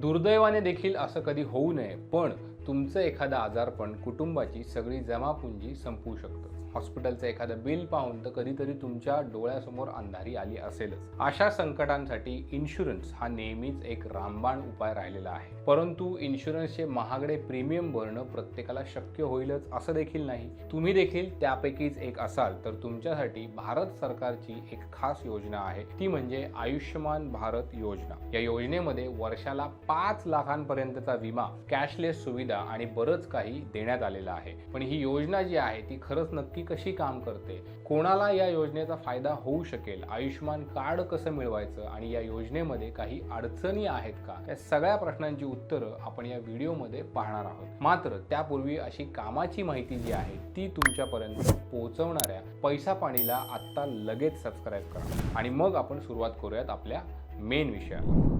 दुर्दैवाने देखील असं कधी होऊ नये पण तुमचं एखादं आजारपण कुटुंबाची सगळी जमापुंजी संपवू शकतं. हॉस्पिटलचं एखादं बिल पाहून तर कधीतरी तुमच्या डोळ्यासमोर अंधारी आली असेलच. अशा संकटांसाठी इन्शुरन्स हा नेहमीच एक रामबाण उपाय राहिलेला आहे. परंतु इन्शुरन्सचे महागडे प्रीमियम भरणं प्रत्येकाला शक्य होईलच असं देखील नाही. तुम्ही देखील त्यापैकीच एक असाल तर तुमच्यासाठी भारत सरकारची एक खास योजना आहे. ती म्हणजे आयुष्यमान भारत योजना. या योजनेमध्ये वर्षाला पाच लाखांपर्यंतचा विमा कॅशलेस सुविधा आणि बरंच काही देण्यात आलेलं आहे. पण ही योजना जी आहे ती खरंच नक्की कशी काम करते? कोणाला या योजनेचा फायदा होऊ शकेल? आयुष्यमान कार्ड कसं मिळवायचं? आणि या योजनेमध्ये काही अडचणी आहेत का? या सगळ्या प्रश्नांची उत्तरं आपण या व्हिडिओमध्ये पाहणार आहोत. मात्र त्यापूर्वी अशी कामाची माहिती जी आहे ती तुमच्यापर्यंत पोहोचवणाऱ्या पैसा पाणीला आत्ता लगेच सबस्क्राईब करा. आणि मग आपण सुरुवात करूयात आपल्या मेन विषयाला.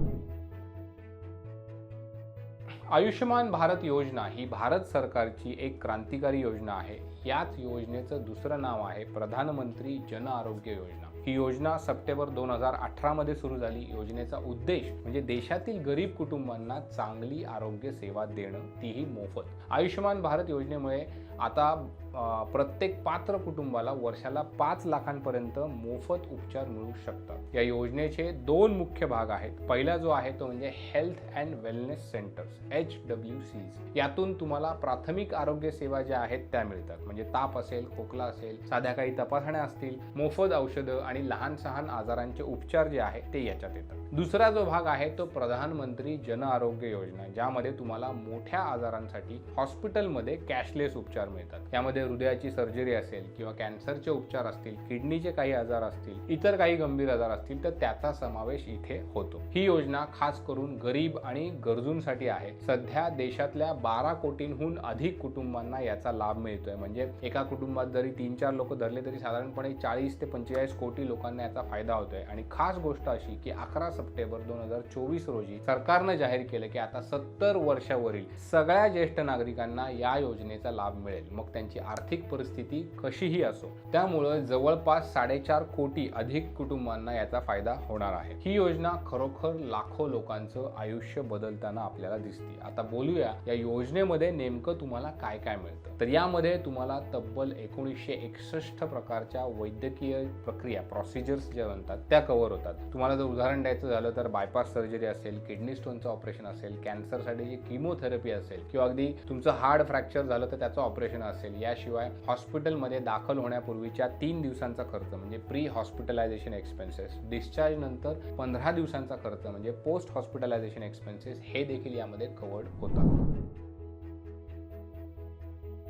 आयुष्यमान भारत योजना ही भारत सरकारची एक क्रांतिकारी योजना आहे. याच योजनेचं दुसरं नाव आहे प्रधानमंत्री जन आरोग्य योजना. ही योजना सप्टेंबर दोन हजार अठरामध्ये सुरू झाली. योजनेचा उद्देश म्हणजे देशातील गरीब कुटुंबांना चांगली आरोग्य सेवा देणं तीही मोफत. आयुष्यमान भारत योजनेमुळे आता प्रत्येक पात्र कुटुंबाला वर्षाला पाच लाखांपर्यंत मोफत उपचार मिळू शकतात. या योजनेचे दोन मुख्य भाग आहेत. पहिला जो आहे तो म्हणजे health and wellness centres H W Cs. यातून तुम्हाला प्राथमिक आरोग्य सेवा ज्या आहेत त्या मिळतात. म्हणजे ताप असेल खोकला असेल साध्या काही तपासण्या असतील मोफत औषधं आणि लहान सहान आजारांचे उपचार जे आहेत ते याच्यात येतात. दुसरा जो भाग आहे तो प्रधानमंत्री जन आरोग्य योजना ज्यामध्ये तुम्हाला मोठ्या आजारांसाठी हॉस्पिटलमध्ये कॅशलेस उपचार मिळतात. यामध्ये हृदयाची सर्जरी असेल किंवा कॅन्सरचे उपचार असतील किडनीचे काही आजार असतील इतर काही गंभीर आजार असतील तर त्याचा समावेश इथे होतो. ही योजना खास करून गरीब आणि गरजूंसाठी आहे. सध्या देशातल्या बारा कोटींहून अधिक कुटुंबांना याचा लाभ मिळतोय. म्हणजे एका कुटुंबात जरी तीन चार लोक धरले तरी साधारणपणे चाळीस ते पंचेचाळीस कोटी लोकांना याचा फायदा होतोय. आणि खास गोष्ट अशी की अकरा सप्टेंबर दोन हजार चोवीस रोजी सरकारनं जाहीर केलं की आता सत्तर वर्षावरील सगळ्या ज्येष्ठ नागरिकांना या योजनेचा लाभ मिळेल. मग त्यांची आर्थिक परिस्थिती कशीही असो त्यामुळं जवळपास साडेचार कोटी अधिक कुटुंबांना याचा फायदा होणार आहे. ही योजना खरोखर लाखो लोकांचं आयुष्य बदलताना आपल्याला दिसते. आता बोलूया या योजनेमध्ये नेमकं तुम्हाला काय काय मिळतं? तर यामध्ये तुम्हाला तब्बल एकोणीसशे एकसष्ट प्रकारच्या वैद्यकीय प्रक्रिया प्रोसिजर्स ज्या म्हणतात त्या कव्हर होतात. तुम्हाला जर उदाहरण द्यायचं झालं तर बायपास सर्जरी असेल किडनी स्टोनचं ऑपरेशन असेल कॅन्सरसाठी जी किमोथेरपी असेल किंवा अगदी तुमचं हार्ड फ्रॅक्चर झालं तर त्याचं ऑपरेशन असेल याशिवाय हॉस्पिटलमध्ये दाखल होण्यापूर्वीच्या तीन दिवसांचा खर्च म्हणजे प्री हॉस्पिटलायझेशन एक्सपेन्सेस डिस्चार्ज नंतर पंधरा दिवसांचा खर्च म्हणजे पोस्ट हॉस्पिटलायझेशन एक्सपेन्सेस हे देखील यामध्ये कवर्ड होतात.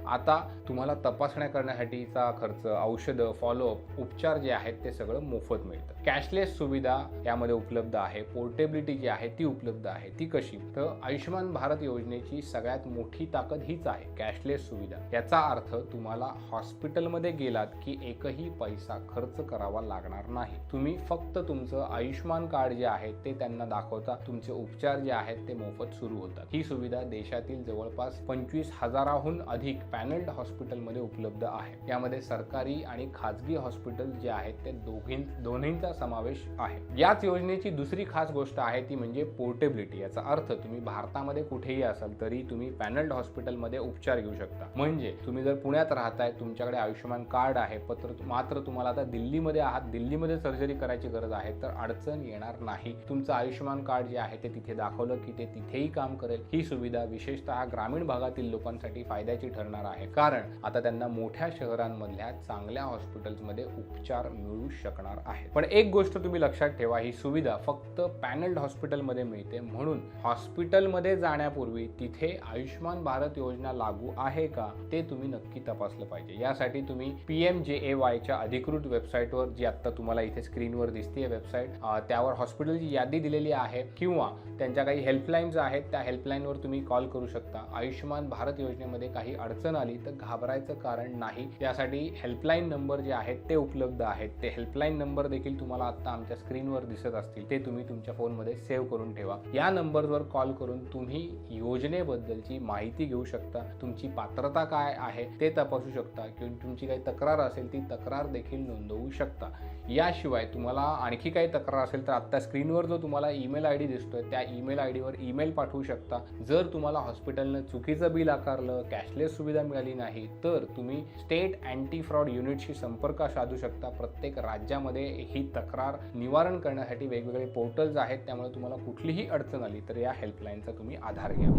आता तुम्हाला तपासण्या करण्यासाठीचा खर्च औषधं फॉलोअप उपचार जे आहेत ते सगळं मोफत मिळतं. कॅशलेस सुविधा यामध्ये उपलब्ध आहे. पोर्टेबिलिटी जी आहे ती उपलब्ध आहे. ती कशी? तर आयुष्यमान भारत योजनेची सगळ्यात मोठी ताकद हीच आहे कॅशलेस सुविधा. याचा अर्थ तुम्हाला हॉस्पिटलमध्ये गेलात की एकही पैसा खर्च करावा लागणार नाही. तुम्ही फक्त तुमचं आयुष्यमान कार्ड जे आहे ते त्यांना दाखवता तुमचे उपचार जे आहेत ते मोफत सुरू होतात. ही सुविधा देशातील जवळपास पंचवीस हजाराहून अधिक पॅनल्ड हॉस्पिटलमध्ये उपलब्ध आहे. यामध्ये सरकारी आणि खाजगी हॉस्पिटल जे आहेत ते दोघीं दोन्हींचा समावेश आहे. याच योजनेची दुसरी खास गोष्ट आहे ती म्हणजे पोर्टेबिलिटी. याचा अर्थ तुम्ही भारतामध्ये कुठेही असाल तरी तुम्ही पॅनल्ड हॉस्पिटलमध्ये उपचार घेऊ शकता. म्हणजे तुम्ही जर पुण्यात राहताय तुमच्याकडे आयुष्यमान कार्ड आहे पत्र मात्र तुम्हाला आता दिल्लीमध्ये आहात दिल्लीमध्ये सर्जरी करायची गरज आहे तर अडचण येणार नाही. तुमचं आयुष्यमान कार्ड जे आहे ते तिथे दाखवलं की ते तिथेही काम करेल. ही सुविधा विशेषतः ग्रामीण भागातील लोकांसाठी फायद्याची ठरणार आहे. कारण आता त्यांना मोठ्या शहरांमधल्या चांगल्या हॉस्पिटल्समध्ये उपचार मिळू शकणार आहे पण एक गोष्ट तुम्ही लक्षात ठेवा ही सुविधा फक्त पॅनल्ड हॉस्पिटलमध्ये मिळते. म्हणून हॉस्पिटलमध्ये जाण्यापूर्वी तिथे आयुष्यमान भारत योजना लागू आहे का ते तुम्ही नक्की तपासलं पाहिजे. यासाठी तुम्ही पी एम जे ए वायच्या अधिकृत वेबसाईटवर जी आत्ता तुम्हाला इथे स्क्रीनवर दिसते वेबसाईट त्यावर हॉस्पिटलची यादी दिलेली आहे. किंवा त्यांच्या काही हेल्पलाईन्स आहेत त्या हेल्पलाईनवर तुम्ही कॉल करू शकता. आयुष्यमान भारत योजनेमध्ये काही अडचण आली तर घाबरायचं कारण नाही. त्यासाठी हेल्पलाईन नंबर जे आहेत ते उपलब्ध आहेत. ते हेल्पलाईन नंबर देखील तुम्हाला आता आमच्या स्क्रीनवर दिसत असतील. ते तुम्ही तुमच्या फोनमध्ये सेव्ह करून ठेवा. या नंबरवर कॉल करून तुम्ही योजनेबद्दलची माहिती घेऊ शकता. तुमची पात्रता काय आहे ते तपासू शकता किंवा तुमची काही तक्रार असेल ती तक्रार देखील नोंदवू शकता. याशिवाय तुम्हाला आणखी काही तक्रार असेल तर आत्ता स्क्रीनवर जो तुम्हाला ईमेल आय डी दिसतोय त्या ईमेल आय डीवर ईमेल पाठवू शकता. जर तुम्हाला हॉस्पिटलनं चुकीचं बिल आकारलं कॅशलेस सुविधा मिळाली नाही तर तुम्ही स्टेट अँटी फ्रॉड युनिटशी संपर्क साधू शकता. प्रत्येक राज्यामध्ये ही तक्रार निवारण करण्यासाठी वेगवेगळे पोर्टल्स आहेत त्यामुळे तुम्हाला कुठलीही अडचण आली तर या हेल्पलाईनचा तुम्ही आधार घ्या.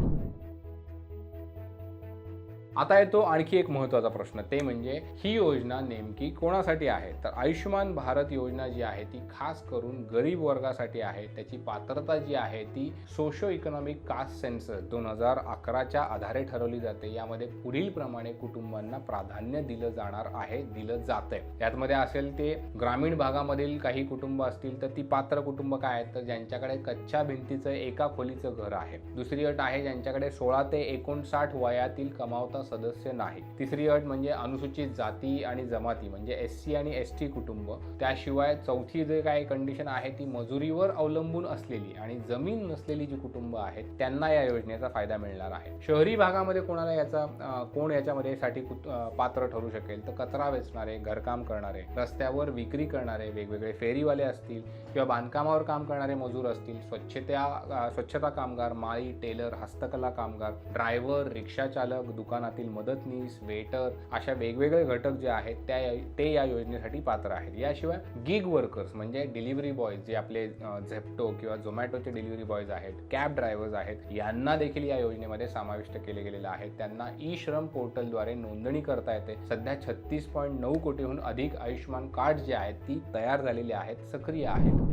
आता येतो आणखी एक महत्त्वाचा प्रश्न. ते म्हणजे ही योजना नेमकी कोणासाठी आहे? तर आयुष्यमान भारत योजना जी आहे ती खास करून गरीब वर्गासाठी आहे. त्याची पात्रता जी आहे ती सोशो इकॉनॉमिक कास्ट सेन्सस दोन हजार अकराच्या आधारे ठरवली जाते. यामध्ये पुढील प्रमाणे कुटुंबांना प्राधान्य दिलं जाणार आहे दिलं जात आहे यातमध्ये असेल ते ग्रामीण भागामधील काही कुटुंब असतील तर ती पात्र कुटुंब काय आहेत? तर ज्यांच्याकडे कच्च्या भिंतीचं एका खोलीचं घर आहे. दुसरी अट आहे ज्यांच्याकडे सोळा ते एकोणसाठ वयातील कमावता सदस्य नाही. तिसरी अट म्हणजे अनुसूचित जाती आणि जमाती म्हणजे एस सी आणि एस टी कुटुंब. त्याशिवाय चौथी जे काही कंडिशन आहे ती मजुरीवर अवलंबून असलेली आणि जमीन नसलेली जी कुटुंब आहेत त्यांना या योजनेचा फायदा मिळणार आहे. शहरी भागामध्ये कोणाला याचा कोण याच्यामध्ये साठी पात्र ठरू शकेल? तर कचरा वेचणारे घरकाम करणारे रस्त्यावर विक्री करणारे वेगवेगळे फेरीवाले असतील किंवा बांधकामावर काम करणारे मजूर असतील स्वच्छता स्वच्छता कामगार माळी टेलर हस्तकला कामगार ड्रायव्हर रिक्षा चालक दुकानातील मदतनीस वेटर अशा वेगवेगळे घटक जे आहेत त्या ते या योजनेसाठी पात्र आहेत. याशिवाय गिग वर्कर्स म्हणजे डिलिव्हरी बॉयज जे आपले झेप्टो किंवा झोमॅटोचे डिलिव्हरी बॉयज आहेत कॅब ड्रायव्हर्स आहेत यांना देखील या योजनेमध्ये समाविष्ट केले गेलेलं आहे त्यांना ई श्रम पोर्टलद्वारे नोंदणी करता येते. सध्या छत्तीस पॉईंट नऊ कोटीहून अधिक आयुष्यमान कार्ड जे आहेत ती तयार झालेली आहेत सक्रिय आहेत.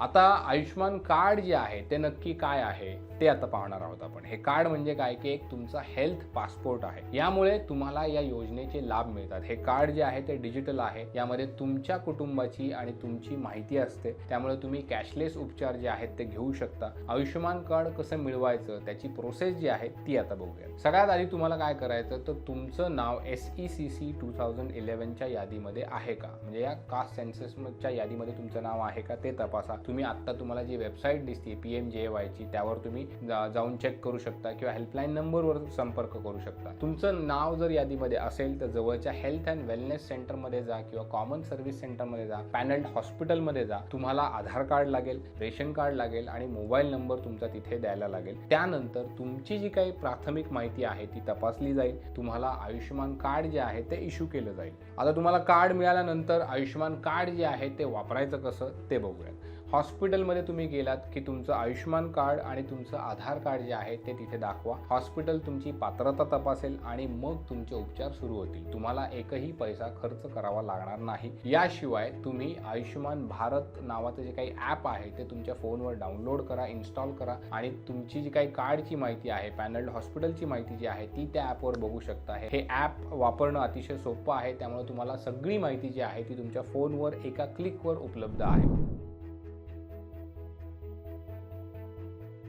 आता आयुष्यमान कार्ड जे आहे ते नक्की काय आहे? ते आता पाहणार आहोत आपण. हे कार्ड म्हणजे काय? की एक तुमचा हेल्थ पासपोर्ट आहे. यामुळे तुम्हाला या योजनेचे लाभ मिळतात. हे कार्ड जे आहे ते डिजिटल आहे. यामध्ये तुमच्या कुटुंबाची आणि तुमची माहिती असते. त्यामुळे तुम्ही कॅशलेस उपचार जे आहेत ते घेऊ शकता. आयुष्यमान कार्ड कसं मिळवायचं त्याची प्रोसेस जी आहे ती आता बघूया. सगळ्यात आधी तुम्हाला काय करायचं तर तुमचं नाव S E C C two thousand इलेव्हनच्या यादीमध्ये आहे का? म्हणजे या कास्ट सेन्सेसच्या यादीमध्ये तुमचं नाव आहे का ते तपासा. तुम्ही आत्ता तुम्हाला जी वेबसाईट दिसते पी एम जे वायची त्यावर तुम्ही जा- जाऊन चेक करू शकता किंवा हेल्पलाईन नंबरवर संपर्क करू शकता. तुमचं नाव जर यादीमध्ये असेल तर जवळच्या हेल्थ अँड वेलनेस सेंटरमध्ये जा किंवा कॉमन सर्व्हिस सेंटरमध्ये जा पॅनल्ड हॉस्पिटलमध्ये जा. तुम्हाला आधार कार्ड लागेल रेशन कार्ड लागेल आणि मोबाईल नंबर तुमचा तिथे द्यायला लागेल. त्यानंतर तुमची जी काही प्राथमिक माहिती आहे ती तपासली जाईल. तुम्हाला आयुष्यमान कार्ड जे आहे ते इश्यू केलं जाईल. आता तुम्हाला कार्ड मिळाल्यानंतर आयुष्यमान कार्ड जे आहे ते वापरायचं कसं ते बघूयात. हॉस्पिटलमध्ये तुम्ही गेलात की तुमचं आयुष्यमान कार्ड आणि तुमचं आधार कार्ड जे आहे ते तिथे दाखवा. हॉस्पिटल तुमची पात्रता तपासेल आणि मग तुमचे उपचार सुरू होतील. तुम्हाला एकही पैसा खर्च करावा लागणार नाही. याशिवाय तुम्ही आयुष्यमान भारत नावाचं जे काही ॲप आहे ते तुमच्या फोनवर डाउनलोड करा इन्स्टॉल करा आणि तुमची जी काही कार्डची माहिती आहे पॅनल्ड हॉस्पिटलची माहिती जी आहे ती त्या ॲपवर बघू शकता. हे ॲप वापरणं अतिशय सोपं आहे त्यामुळे तुम्हाला सगळी माहिती जी आहे ती तुमच्या फोनवर एका क्लिकवर उपलब्ध आहे.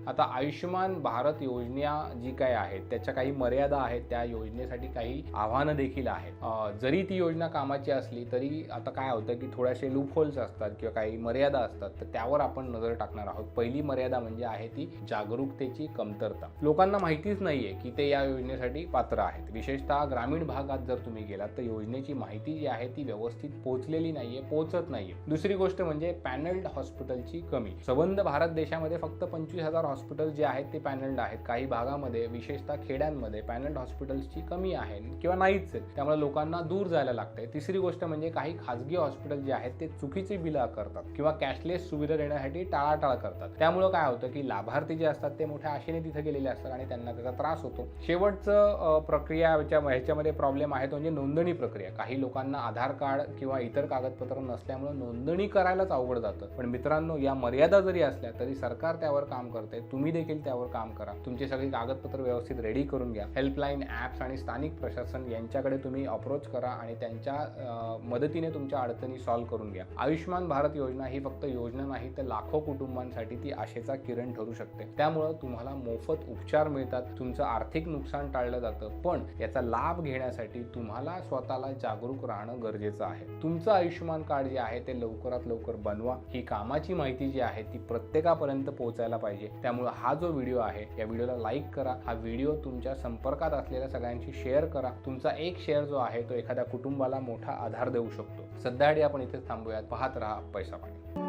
आता आयुष्यमान भारत योजना जी काय आहेत त्याच्या काही मर्यादा आहेत त्या योजनेसाठी काही आव्हानं देखील आहेत. जरी ती योजना कामाची असली तरी आता काय होतं की थोड्याशे लूपहोल्स असतात किंवा काही मर्यादा असतात तर त्यावर आपण नजर टाकणार आहोत. पहिली मर्यादा म्हणजे आहे ती जागरूकतेची कमतरता. लोकांना माहितीच नाहीये की ते या योजनेसाठी पात्र आहेत. विशेषतः ग्रामीण भागात जर तुम्ही गेलात तर योजनेची माहिती जी आहे ती व्यवस्थित पोहोचलेली नाहीये पोहोचत नाहीये. दुसरी गोष्ट म्हणजे पॅनल्ड हॉस्पिटलची कमी. सबंध भारत देशामध्ये फक्त पंचवीस हजार हॉस्पिटल जे आहेत ते पॅनल्ड आहेत. काही भागामध्ये विशेषतः खेड्यांमध्ये पॅनल्ड हॉस्पिटल्सची कमी आहे किंवा नाहीच आहेत त्यामुळे लोकांना दूर जायला लागते तिसरी गोष्ट म्हणजे काही खाजगी हॉस्पिटल जे आहेत ते चुकीचे बिलं आकारतात किंवा कॅशलेस सुविधा देण्यासाठी टाळाटाळ करतात. त्यामुळे काय होतं की लाभार्थी जे असतात ते मोठ्या आशेने तिथे गेलेले असतात आणि त्यांना त्याचा त्रास होतो. शेवटचं प्रक्रिया ह्याच्यामध्ये प्रॉब्लेम आहे तो म्हणजे नोंदणी प्रक्रिया. काही लोकांना आधार कार्ड किंवा इतर कागदपत्र नसल्यामुळे नोंदणी करायलाच अवघड जातं. पण मित्रांनो या मर्यादा जरी असल्या तरी सरकार त्यावर काम करते तुम्ही देखील त्यावर काम करा. तुमची सगळी कागदपत्र व्यवस्थित रेडी करून घ्या. हेल्पलाईन ॲप्स आणि स्थानिक प्रशासन यांच्याकडे तुम्ही अप्रोच करा आणि त्यांच्या मदतीने तुमच्या अडचणी सॉल्व्ह करून घ्या. आयुष्यमान भारत योजना ही फक्त योजना नाही तर लाखो कुटुंबांसाठी ती आशेचा किरण ठरू शकते. त्यामुळं तुम्हाला मोफत उपचार मिळतात तुमचं आर्थिक नुकसान टाळलं जातं पण याचा लाभ घेण्यासाठी तुम्हाला स्वतःला जागरूक राहणं गरजेचं आहे. तुमचं आयुष्यमान कार्ड जे आहे ते लवकरात लवकर बनवा. ही कामाची माहिती जी आहे ती प्रत्येकापर्यंत पोहोचायला पाहिजे. त्यामुळे हा जो व्हिडिओ आहे या व्हिडिओला लाईक करा. हा व्हिडिओ तुमच्या संपर्कात असलेल्या सगळ्यांशी शेअर करा. तुमचा एक शेअर जो आहे तो एखाद्या कुटुंबाला मोठा आधार देऊ शकतो. सध्या आपण इथेच थांबूयात. पाहत राहा पैसा पाणी.